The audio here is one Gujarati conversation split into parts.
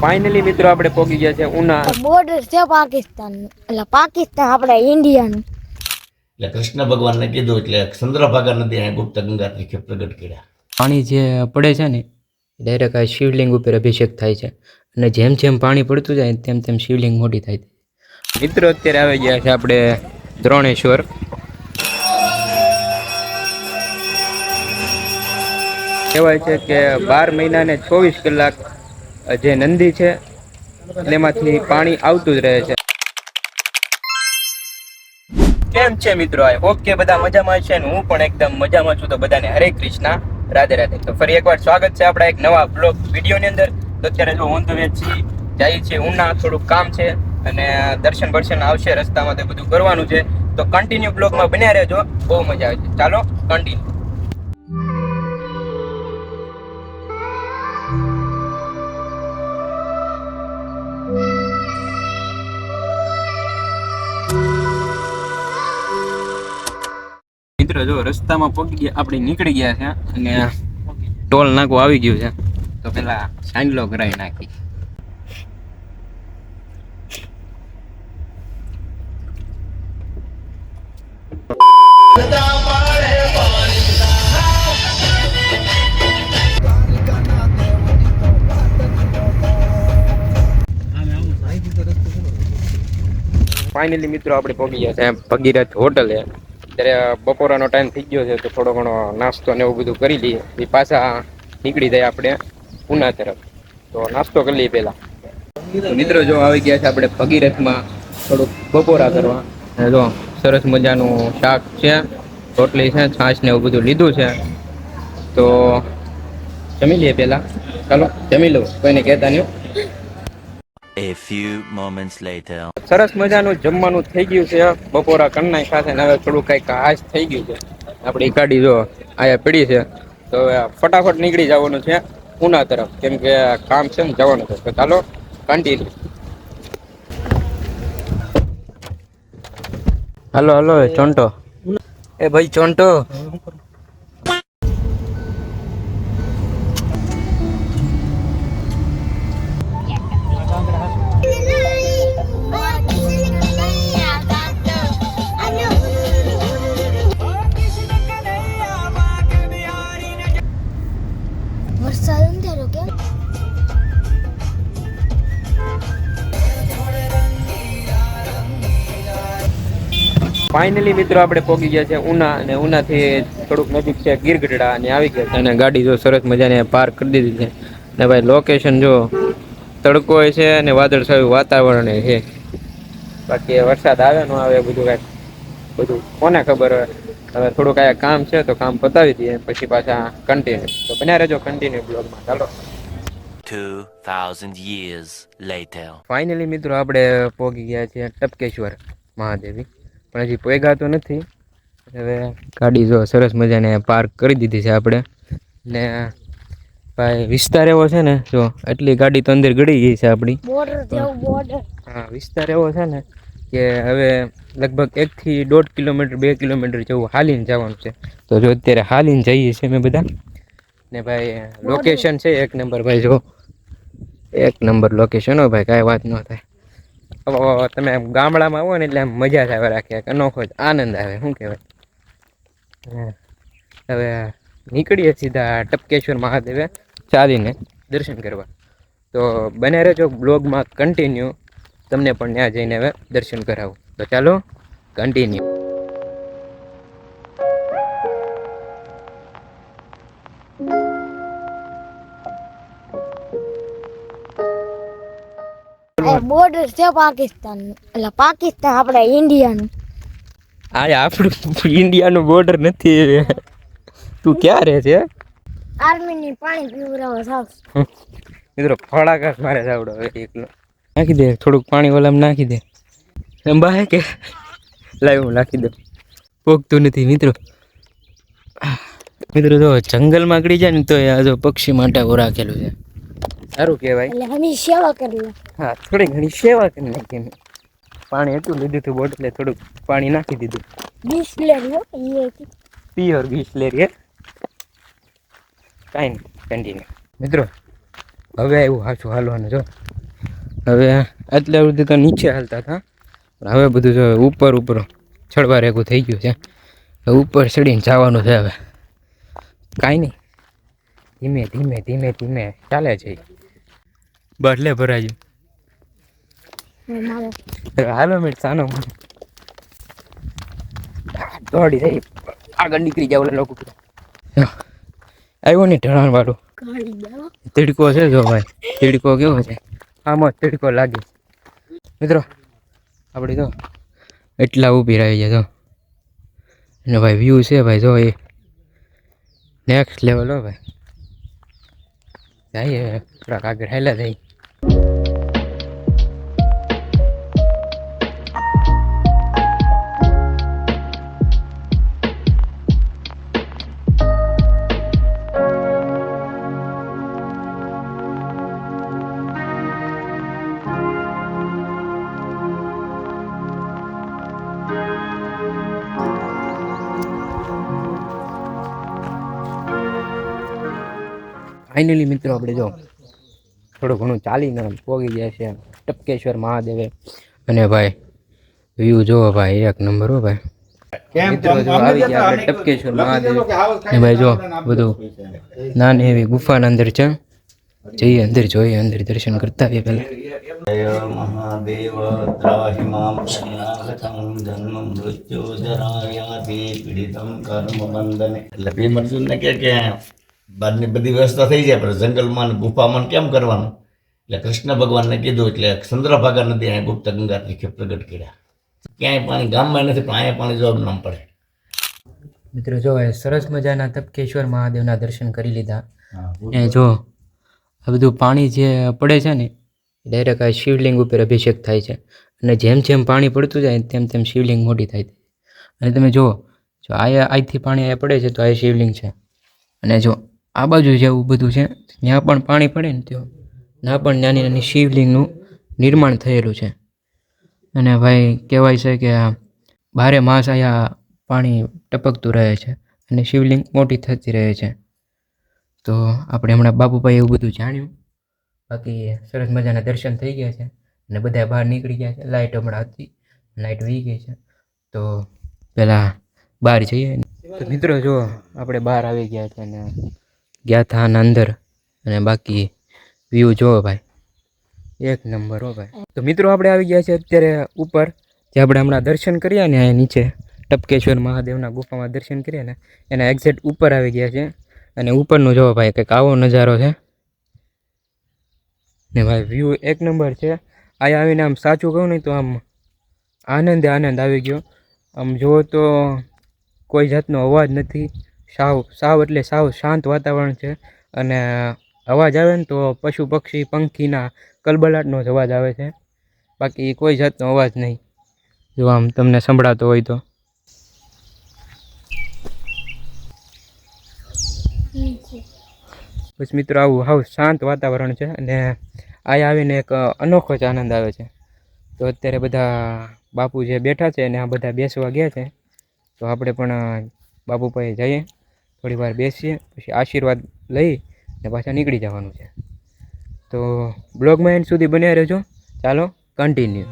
ફાઇનલી મિત્રો આપણે પહોંચી ગયા છે ઉના. બોર્ડર છે પાકિસ્તાન. એટલે પાકિસ્તાન આપણે ઇન્ડિયાનું એટલે કૃષ્ણ ભગવાનને કીધું એટલે ચંદ્રભાગા નદી અહીં ગુપ્ત ગંગા તરીકે પ્રગટ કર્યા. પાણી જે પડે છે ને ડાયરેક્ટ આ શિવલિંગ ઉપર અભિષેક થાય છે. અને જેમ જેમ પાણી પડતું જાય તેમ તેમ શિવલિંગ મોટી થાય છે. મિત્રો અત્યારે આવી ગયા છે આપણે દ્રોણેશ્વર. કહેવાય છે કે બાર મહિના ને ચોવીસ કલાક જે નંદી છે તેમાંથી પાણી આવતું જ રહે છે. કેમ છે મિત્રો? આઈ હોપ કે બધા મજામાં છે ને હું પણ એકદમ મજામાં છું. તો બધાને હરે કૃષ્ણ, રાધે રાધે. તો ફરી એકવાર સ્વાગત છે આપણા એક નવા બ્લોગ વિડીયોની અંદર. તો અત્યારે જો ઓન ધ વે છીએ જઈએ છીએ ઉના થોડુંક કામ છે અને દર્શન દર્શન આવશે રસ્તામાં તે બધું કરવાનું છે. તો કન્ટિન્યુ બ્લોગમાં બન્યા રહેજો. બહુ મજા આવે છે ચાલો કન્ટિન્યુ મિત્રો જો રસ્તામાં પગી ગયા આપણે નીકળી ગયા છે અને ટોલ નાકું આવી ગયું છે. તો પેલા સાંડલો કરાવી નાખી. ફાઇનલી મિત્રો આપણે પહોંચી ગયા છે. ભગીરથ હોટલે. ત્યારે બપોરાનો ટાઈમ થઈ ગયો છે તો થોડો ઘણો નાસ્તો ને એવું બધું કરી લઈએ. એ પાછા નીકળી જાય આપણે ઉના તરફ. તો નાસ્તો કરી લઈએ પહેલા. મિત્રો જો આવી ગયા છે આપણે ભગીરથમાં થોડુંક બપોરા કરવા. જો સરસ મજાનું શાક છે, રોટલી છે, છાશ ને એવું બધું લીધું છે. તો જમી લઈએ પહેલાં. ચાલો, જમી લઉં કોઈને કહેતા નહીં A few moments later. સરસ મજાનું જમવાનું થઈ ગયું છે. બપોરા કન્નાઈ સાથે હવે થોડું કંઈક હાશ થઈ ગયું છે. આપણી ગાડી જો આયા પડી છે. તો ફટાફટ નીકળી જવાનું છે ઉના તરફ. કેમ કે કામ છે ને જવાનું છે. તો ચાલો કન્ટિન્યુ હાલો હલો ચોંટો. એ ભાઈ ચોંટો. ફાઇનલી મિત્રો આપણે પહોંચી ગયા છે ઉના અને ઉનાથી થોડુંક નજીક છે ગીરગઢડા અને આવી ગયા અને ગાડી જો સરસ મજાને પાર્ક કરી દીધી છે. ને ભાઈ લોકેશન જો તડકો છે અને વાદળછાયું વાતાવરણ છે. બાકી વરસાદ આવે ન આવે બધું કાંઈક બધું કોને ખબર હોય. હવે થોડુંક અહીંયા કામ છે તો કામ પતાવી દઈએ પછી પાછા કન્ટિન્યુ તો બન્યા રહેજો કન્ટિન્યુ બ્લોગમાં ચાલો. 2000 years later. ફાઇનલી મિત્રો આપણે પહોંચી ગયા છીએ ટપકેશ્વર મહાદેવી. પણ હજી પોગા તો નથી. હવે ગાડી જો સરસ મજાને પાર્ક કરી દીધી છે આપણે. ને ભાઈ વિસ્તાર એવો છે ને જો એટલી ગાડી તો અંદર ગળી ગઈ છે આપણી. હા વિસ્તાર એવો છે ને કે હવે લગભગ એકથી દોઢ કિલોમીટર બે કિલોમીટર જેવું હાલીને જવાનું છે. તો જો અત્યારે હાલીને જઈએ છીએ અમે બધા. ને ભાઈ લોકેશન છે એક નંબર ભાઈ જો. એક નંબર લોકેશન હો ભાઈ કાંઈ વાત ન થાય. તમે આમ ગામડામાં આવો ને એટલે આમ મજા જ આવે રાખે. અનોખો જ આનંદ આવે, શું કહેવાય? હવે નીકળીએ સીધા ટપકેશ્વર મહાદેવે ચાલીને દર્શન કરવા. તો બને રહેજો બ્લોગમાં કન્ટિન્યુ તમને પણ ત્યાં જઈને હવે દર્શન કરાવું. તો ચાલો કન્ટિન્યુ બોર્ડર છે પાકિસ્તાન. એટલે પાકિસ્તાન આપણે ઇન્ડિયાનું. આ આપણું ઇન્ડિયાનું બોર્ડર નથી. તું ક્યાં રહે છે? આર્મીની પાણી પીવરાવો સાવ મિત્રો ફળાકા મારે જાવડો હવે એકલો. નાખી દે થોડુંક પાણી ઓલામ નાખી દે. અંબા હે કે? લાવ હું નાખી દઉં. પોગતું નથી મિત્રો. મિત્રો જો જંગલમાં કડી જાય ને તો આ જો પક્ષી માટે રાખેલું છે. સારું કહેવાય. એટલે અમે સેવા કરી હા થોડી ઘણી સેવા કરી મેં પાણી એટલું લીધું હતું બોટલે થોડુંક પાણી નાખી દીધું. બિસ્લેરી એ. પ્યોર બિસ્લેરી કાંઈ કન્ટિન્યુ મિત્રો હવે એવું હાચું હાલવાનું જો. હવે અત્યાર સુધી તો નીચે હાલતા હતા. પણ હવે બધું જો ઉપર ઉપર ચડવા રેગું થઈ ગયું છે. ઉપર ચડીને જવાનું છે હવે. કાંઈ નહીં. ધીમે ધીમે ધીમે ધીમે ચાલે છે બદલે ભરાયું મારે. હાલો મિનિટ સાનો દોડી રહી. આગળ નીકળી જાવ લોકો આવ્યો ને ઢળાણ વાળું. તીડકો છે જો ભાઈ. તીડકો કેવો છે? આમાં તીડકો લાગે. મિત્રો આપણે તો એટલા ઊભી રહી છે તો અને ભાઈ વ્યૂ છે ભાઈ જો એ. નેક્સ્ટ લેવલ હો ભાઈ. જઈએ થોડાક આગળ હેલા જઈ ફાઇનલી મિત્રો આપણે જો થોડું ઘણું ચાલીને પોગી ગયા છે ટપકેશ્વર મહાદેવે. અને ભાઈ વ્યૂ જોવો ભાઈ એક નંબર હો ભાઈ. મિત્રો જો આવી ગયા આપણે ટપકેશ્વર મહાદેવ. ને ભાઈ જો બધું નાની એવી ગુફાના અંદર છે. જઈએ અંદર જોઈએ અંદર દર્શન કરતા આવીએ પહેલા. જય એટલે ભીમ કે કે? બહારની બધી વ્યવસ્થા થઈ જાય પણ જંગલમાં ને ગુફામાં કેમ કરવાનું? એટલે કૃષ્ણ ભગવાનને કીધું એટલે ચંદ્રભાગા નદી અહીંયા ગુપ્ત ગંગા તરીકે પ્રગટ કર્યા. ક્યાંય પાણી ગામમાં નથી પણ અહીંયા પાણી જવાબ નામ પડે. મિત્રો જો સરસ મજાના તપકેશ્વર મહાદેવના દર્શન કરી લીધા. એ જો આ બધું પાણી જે પડે છે ને ડાયરેક્ટ આ શિવલિંગ ઉપર અભિષેક થાય છે. અને જેમ જેમ પાણી પડતું જાય તેમ તેમ શિવલિંગ મોટી થાય છે. અને તમે જુઓ જો આ અહીંથી પાણી અહીંયા પડે છે તો આ શિવલિંગ છે. અને જો આ બાજુ જેવું બધું છે ત્યાં પણ પાણી પડે ને ત્યાં ના પણ નાની નાની શિવલિંગનું નિર્માણ થયેલું છે. અને ભાઈ, કહેવાય છે કે બારે માસ અહીંયા પાણી ટપકતું રહે છે અને શિવલિંગ મોટી થતી રહે છે. તો આપણે હમણાં બાપુભાઈ એવું બધું જાણ્યું. બાકી સરસ મજાના દર્શન થઈ ગયા છે અને બધા બહાર નીકળી ગયા છે. લાઇટ હમણાં હતી લાઇટ વહી ગઈ છે. તો પહેલાં બહાર જઈએ. તો મિત્રો, જો આપણે બહાર આવી ગયા છે અને ગયા હતા આના અંદર અને બાકી વ્યૂ જોવો ભાઈ. એક નંબર હો ભાઈ. તો મિત્રો આપણે આવી ગયા છે અત્યારે ઉપર, જે આપણે હમણાં દર્શન કર્યા ને અહીંયા નીચે, ટપકેશ્વર મહાદેવના ગુફામાં દર્શન કર્યા ને, એના એક્ઝેક્ટ ઉપર આવી ગયા છે. અને ઉપરનું જોવો ભાઈ, કંઈક આવો નજારો છે. ને ભાઈ વ્યૂ એક નંબર છે. અહીંયા આવીને આમ સાચું કહું ને તો આમ આનંદ આનંદ આવી ગયો. આમ જુઓ તો કોઈ જાતનો અવાજ નથી. સાવ સાવ એટલે સાવ શાંત વાતાવરણ છે અને અવાજ આવે ને તો પશુ પક્ષી પંખીના કલબલાટનો જ અવાજ આવે છે. બાકી કોઈ જાતનો અવાજ નહીં, જો આમ તમને સંભળાતો હોય તો. બસ મિત્રો, આવું હાવ શાંત વાતાવરણ છે અને અહીંયા આવીને એક અનોખો જ આનંદ આવે છે. તો અત્યારે બધા બાપુ જે બેઠા છે અને આ બધા બેસવા ગયા છે, તો આપણે પણ બાપુ પાસે જઈએ. થોડી વાર બેસીએ, પછી આશીર્વાદ લઈ ને પાછા નીકળી જવાનું છે. તો બ્લોગમાં એન્ડ સુધી બન્યા રહેજો. ચાલો continue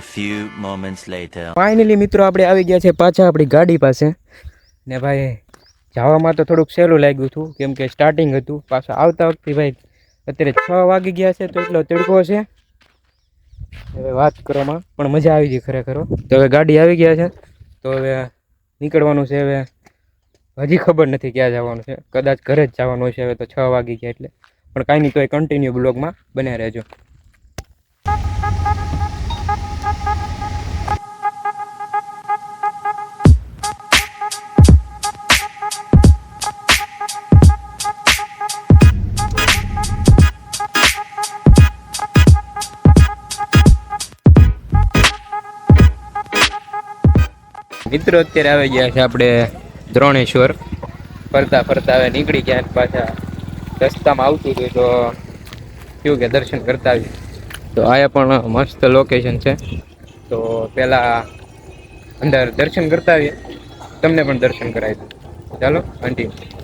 few moments later. Finally મિત્રો, આપણે આવી ગયા છે પાછા આપણી ગાડી પાસે. ને ભાઈ જવામાં તો થોડુંક સહેલું લાગ્યું હતું, કેમ કે સ્ટાર્ટિંગ હતું. પાછા આવતા વખતે ભાઈ, અત્યારે છ વાગી ગયા છે, તો એટલો તડકો છે. હવે વાત કરવામાં પણ મજા આવી ગઈ ખરેખર તો હવે ગાડી આવી ગયા છે. તો હવે નીકળવાનું છે હવે. હજી ખબર નથી ક્યાં જવાનું છે. કદાચ ઘરે જ જવાનું છે હવે તો છ વાગી ગયા એટલે. પણ કાંઈ નહીં તો એ કન્ટિન્યુ બ્લોગમાં બન્યા રહેજો. મિત્રો, અત્યારે આવી ગયા છે આપણે દ્રોણેશ્વર. ફરતા ફરતા હવે નીકળી ગયા પાછા રસ્તામાં આવતું હતું, તો કેવું કે દર્શન કરતા આવ્યું તો આયા પણ મસ્ત લોકેશન છે. તો પહેલાં અંદર દર્શન કરતા આવીએ. તમને પણ દર્શન કરાવી દઉં. ચાલો કન્ટિન્યુ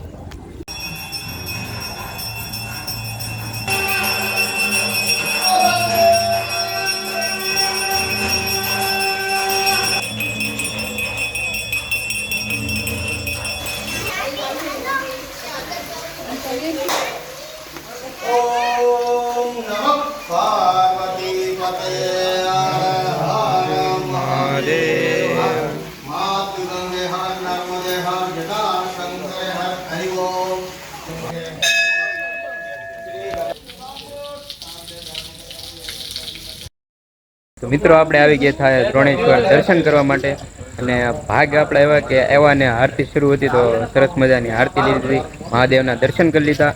તો મિત્રો, આપણે આવી ગયા થાય દ્રોણેશ્વર દર્શન કરવા માટે અને ભાગ આપણે એવા કે એવા ને આરતી શરૂ હતી તો સરસ મજાની આરતી લીધી. મહાદેવના દર્શન કરી લીધા.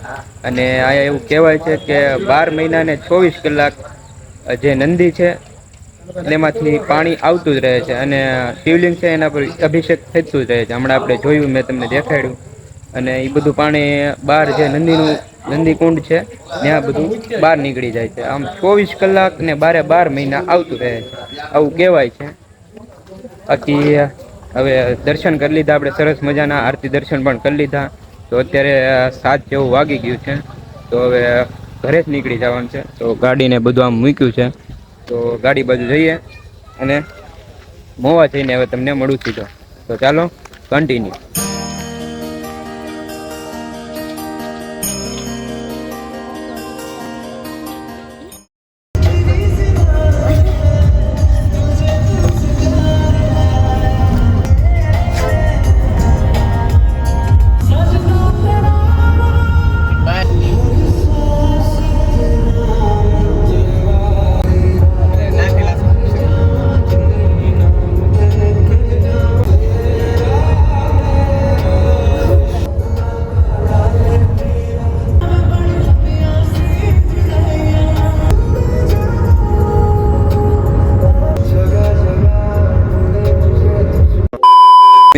અને આ એવું કહેવાય છે કે બાર મહિના ને ચોવીસ કલાક જે નંદી છે તેમાંથી પાણી આવતું જ રહે છે અને શિવલિંગ છે એના પર અભિષેક થતું જ રહે છે. હમણાં આપણે જોયું, મેં તમને દેખાડ્યું. અને એ બધું પાણી બહાર જે નંદીનું નંદી કુંડ છે, ત્યાં બધું બહાર નીકળી જાય છે. આમ ચોવીસ કલાક ને બારે બાર મહિના આવતું રહે છે. આવું કહેવાય છે. બાકી, હવે દર્શન કરી લીધા, આપણે સરસ મજાના આરતી દર્શન પણ કરી લીધા. તો અત્યારે સાત જેવું વાગી ગયું છે. તો હવે ઘરે જ નીકળી જવાનું છે. તો ગાડીને બધું આમ મૂક્યું છે. તો ગાડી બાજુ જઈએ અને મોવા જઈને હવે તમને મળું સીધો. તો ચાલો કન્ટિન્યુ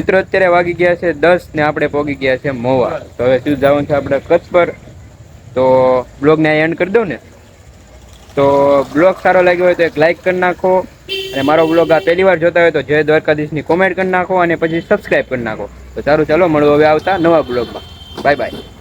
મિત્રો અત્યારે વાગી ગયા છે દસ ને આપણે પહોંચી ગયા છે મોવા. તો હવે શું જવાનું છે આપણે કચ્છ પર? તો બ્લોગને અહીં એન્ડ કરી દઉં ને? તો બ્લોગ સારો લાગ્યો હોય તો એક લાઇક કરી નાખો અને મારો બ્લોગ આ પહેલી વાર જોતા હોય તો જય દ્વારકાધીશની કોમેન્ટ કરી નાખો અને પછી સબસ્ક્રાઈબ કરી નાખો. તો સારું, ચાલો, મળો હવે આવતા નવા બ્લોગમાં. Bye bye